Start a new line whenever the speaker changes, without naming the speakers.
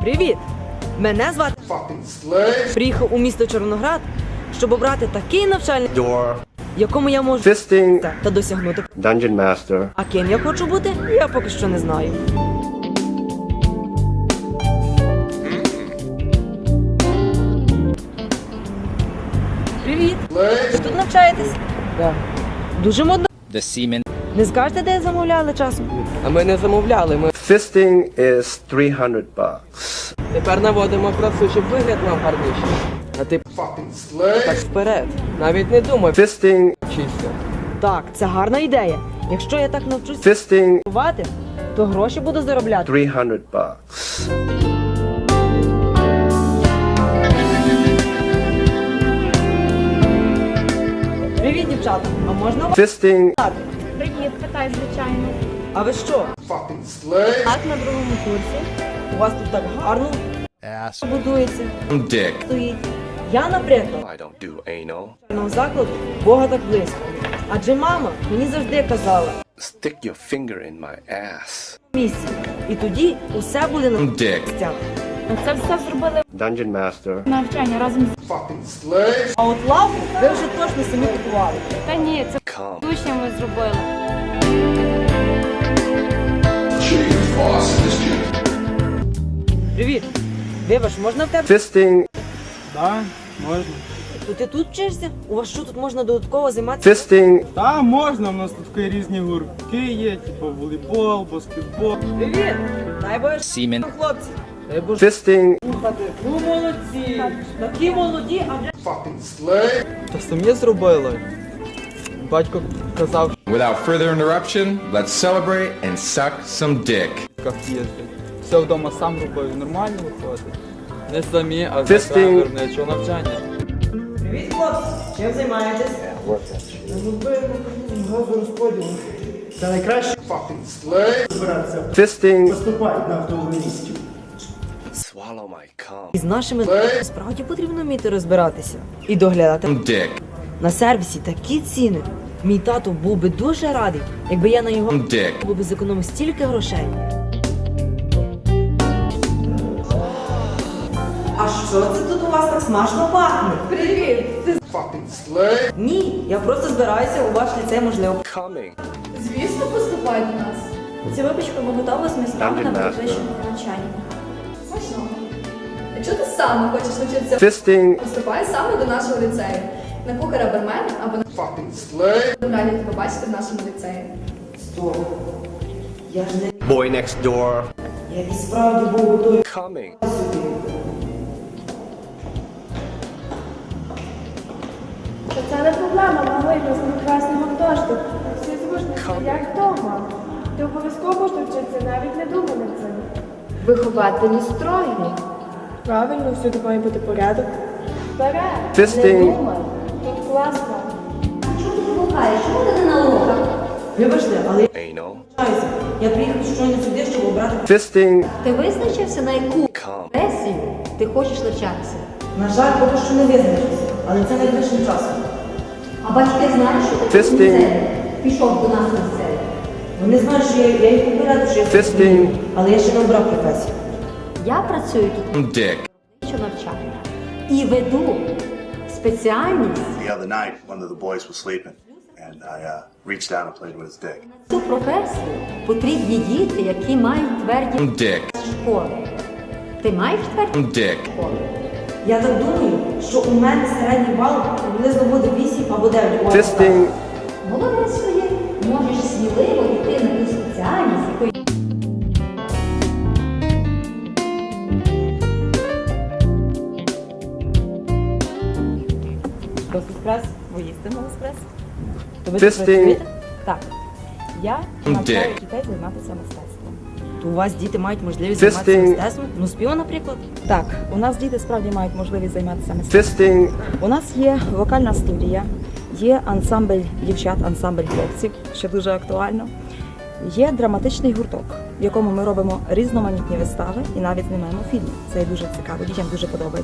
Привіт! Мене звати Приїхав у місто Чорноград, щоб обрати такий навчальний,
Door,
якому я можу
fisting,
та досягнути.
dungeon master,
А ким я хочу бути, я поки що не знаю. Привіт! Ви тут навчаєтесь? Так. Дуже модно.
The semen
Не скажете, де замовляли часом?
А ми не замовляли, ми
fisting is 300 bucks.
тепер наводимо красу, щоб вигляд мав гарніший. А ти так вперед. Навіть не думай,
Fisting,
вчишся.
Так, це гарна ідея. Якщо я так навчусь
fisting,
працювати, то гроші буду заробляти.
300 bucks.
Привіт, дівчата! А можна вас?
Fisting,
Привіт, питай, звичайно.
А ви що?
Так, на другому курсі.
У вас тут так гарно будується,
dick.
стоїть. Я, наприклад,
I don't do anal.
на закладу Бога так близько. Адже мама мені завжди казала
Stick your finger in my ass.
місці. І тоді усе буде на
Dick.
місцях.
Це все зробили
Dungeon master.
навчання разом з
А от лавку ви вже точно самі купували.
та ні, це
Come.
учнями зробили.
Привіт! Вибач, можна в тебе?
Fisting,
Да, можна.
То ти тут вчишся? У вас що тут можна додатково займатися?
fisting,
Та можна, у нас тут такі різні гуртки є, типу волейбол, баскетбол.
Привіт! Дай Боже,
semen
хлопці!
Дай Боже,
fisting,
Слухати, ну молодці! Такі молоді, а вже
Та самі зробили. Батько казав,
Without further interruption, let's celebrate and suck some dick.
що їздить. Все вдома сам робив, нормально виходить. Не самі, а
Fisting.
за виробничого навчання.
Привіт, хлопці! Чим займаєтесь?
fisting. Swallow my cum.
І з нашими справді потрібно вміти розбиратися і доглядати.
Dick.
На сервісі такі ціни. Мій тато був би дуже радий, якби я на його
Dick.
був би зекономив стільки грошей. А що це тут у вас так смачно пахне? Привіт! Ні, я просто збираюся у ваш ліцей, можливо.
Coming.
Звісно, поступай до нас. Цю випічку ми готові з майстрами на підвищення навчання. Смачно. Якщо ти сам хочеш навчитися,
Fisting,
поступай саме до нашого ліцею. На кухара бармена або на раді тебе побачити в нашому ліцеї.
Стоп. Я ж не
boy next door.
я і справді був готовий
Coming.
сюди.
Та це не проблема, малий, у нас прекрасний гуртожиток. Всі зручності, як вдома. Ти обов'язково будеш вчитися, навіть не думай над цим.
Вихователі стройні.
Правильно, всюди має бути порядок. Вперед!
Fisting,
Тут класно.
Вибачте, але я
anal.
вважаюся. Я приїхав щойно сюди, щоб обрати.
Fisting,
Ти визначився, на яку
cum.
професію ти хочеш навчатися?
На жаль, поки що не визначився, але це найближчим часом.
А батьки знають, що ти в пішов до нас в ліцей?
Вони знають, що я, я їх попереду, що я
Fisting.
але я ще не обрав професію.
Я працюю тут
Dick.
що навчання і веду спеціальність
The other night, one of the boys was sleeping, and I uh, reached down and played with his dick.
цю професію. Потрібні діти, які мають тверді
Dick.
школи. Ти маєш тверді
Dick.
школи?
Я так думаю, що у мене середній бал приблизно буде 8 або 9. Ось так.
Fisting,
Молодець своє. Можеш сміливо йти на ту спеціальність, якої
Ви їсте на Воскрес? То ви працюєте? Так. Я навчаю дітей займатися мистецтвом.
То у вас діти мають можливість займатися мистецтвом? Ну, співа, наприклад.
Так, у нас діти справді мають можливість займатися мистецтвом.
fisting,
У нас є вокальна студія, є ансамбль дівчат, ансамбль хлопців, що дуже актуально. Є драматичний гурток, в якому ми робимо різноманітні вистави і навіть знімаємо фільми. Це дуже цікаво, дітям дуже подобається.